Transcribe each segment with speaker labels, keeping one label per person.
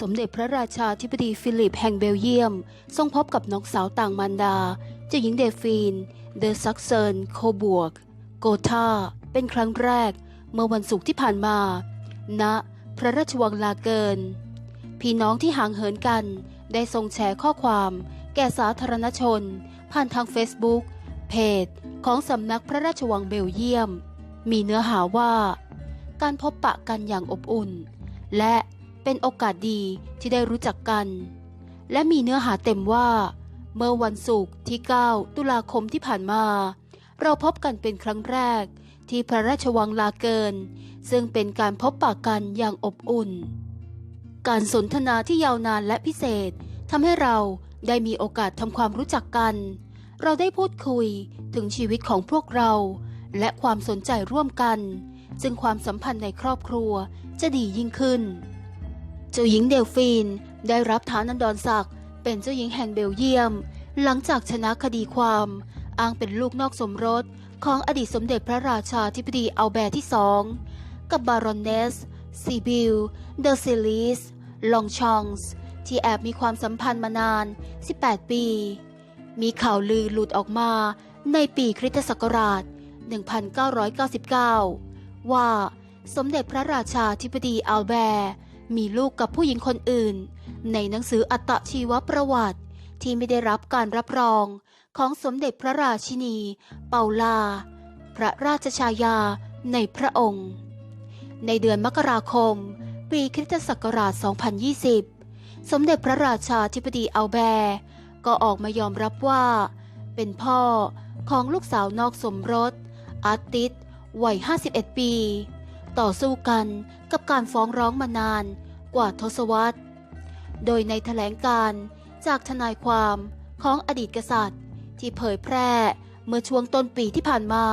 Speaker 1: สมเด็จพระราชาธิบดีฟิลิปแห่งเบลเยียม ทรงพบกับน้องสาวต่างมารดา เจ้าหญิงเดฟีน เดอซักเซนโคบวก โกธาเป็นครั้งแรก เมื่อวันศุกร์ที่ผ่านมา ณ พระราชวังลาเกิน พี่น้องที่ห่างเหินกัน ได้ส่งแชร์ข้อความ แก่สาธารณชน ผ่านทางเฟซบุ๊กเพจ ของสำนักพระราชวังเบลเยียม มีเนื้อหาว่า การพบปะกันอย่างอบอุ่น และ เป็นโอกาสดีที่ได้รู้จักกัน และมีเนื้อหาเต็มว่า เมื่อวันศุกร์ที่ 9 ตุลาคมที่ผ่านมา เราพบกันเป็นครั้งแรกที่พระราชวังลาเกิน ซึ่งเป็นการพบปะกันอย่างอบอุ่น การสนทนาที่ยาวนานและพิเศษทำให้เราได้มีโอกาสทำความรู้จักกัน เราได้พูดคุยถึงชีวิตของพวกเรา และความสนใจร่วมกันจึงความสัมพันธ์ในครอบครัวจะดียิ่งขึ้น เจ้าหญิงเดลฟีนได้รับฐานันดรศักดิ์เป็นเจ้าหญิงแห่งเบลเยียม หลังจากชนะคดีความ อ้างเป็นลูกนอกสมรสของอดีตสมเด็จพระราชาธิบดีอัลแบร์ที่สองกับบารอนเนสซีบิลเดอซิลิสลองชองส์ที่แอบมีความสัมพันธ์มานาน 18 ปี มีข่าวลือหลุดออกมาในปีคริสตศักราช 1999 ว่าสมเด็จพระราชาธิบดีอัลแบร์ มีลูกกับผู้หญิงคนอื่น ในหนังสืออัตชีวประวัติ ที่ไม่ได้รับการรับรองของสมเด็จพระราชินี เปาลา พระราชชายาในพระองค์ ในเดือนมกราคม ปีคริสตศักราช 2020 สมเด็จพระราชาธิบดีอัลแบร์ก็ออกมายอมรับว่า เป็นพ่อของลูกสาวนอกสมรสอาร์ติสวัย 51 ปี ต่อสู้กันกับการฟ้องร้องมานานกว่าทศวรรษ โดยในแถลงการจากทนายความของอดีตกษัตริย์ ที่เผยแพร่เมื่อช่วงต้นปีที่ผ่านมา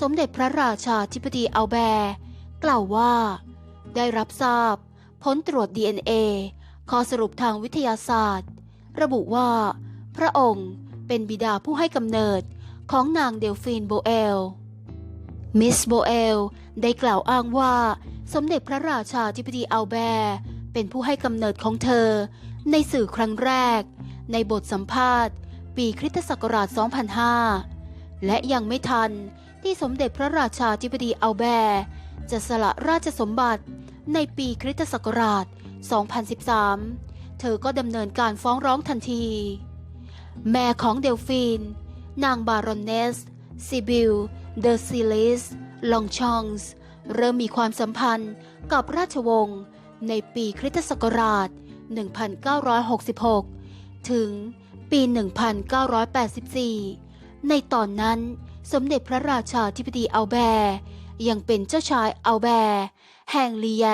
Speaker 1: สมเด็จพระราชาธิบดีอัลแบร์กล่าวว่า ได้รับทราบผลตรวจ DNA ข้อสรุปทางวิทยาศาสตร์ ระบุว่า พระองค์เป็นบิดาผู้ให้กำเนิดของนางเดลฟีนโบเอล มิสโบเอลได้กล่าวอ้างว่า สมเด็จพระราชาธิบดีอัลแบร์เป็นผู้ให้กำเนิดของเธอ ในสื่อครั้งแรก ในบทสัมภาษณ์ ปีคริสตศักราช 2005 และยังไม่ทันที่สมเด็จพระราชาธิบดีอัลแบร์จะสละราชสมบัติในปีคริสตศักราช 2013 เธอก็ดำเนินการฟ้องร้องทันที แม่ของเดลฟีน นางบารอนเนสซิบิล เดอซิลิสลองชองส์เริ่มมีความสัมพันธ์กับราชวงศ์ในปีคริสตศักราช 1966 ถึงปี 1984 ในตอนนั้นสมเด็จพระราชาธิบดีอัลแบร์ยังเป็นเจ้าชายอัลแบร์แห่งลีแย